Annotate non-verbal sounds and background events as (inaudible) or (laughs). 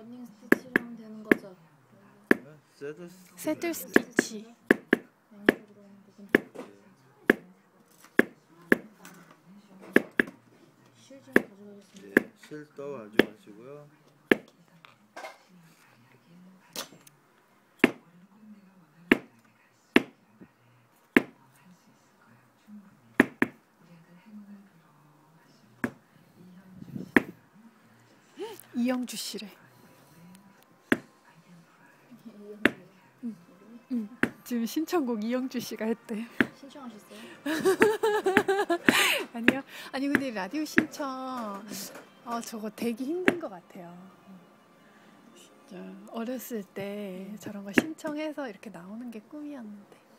하면 되는 거죠? 새들 스티치. 실도 가져가시고요. 이영주 씨래. 응. 지금 신청곡 이영주 씨가 했대. 신청하셨어요? (laughs) 아니요. 아니 근데 라디오 신청 어 저거 되기 힘든 것 같아요. 진짜 어렸을 때 저런 거 신청해서 이렇게 나오는 게 꿈이었는데.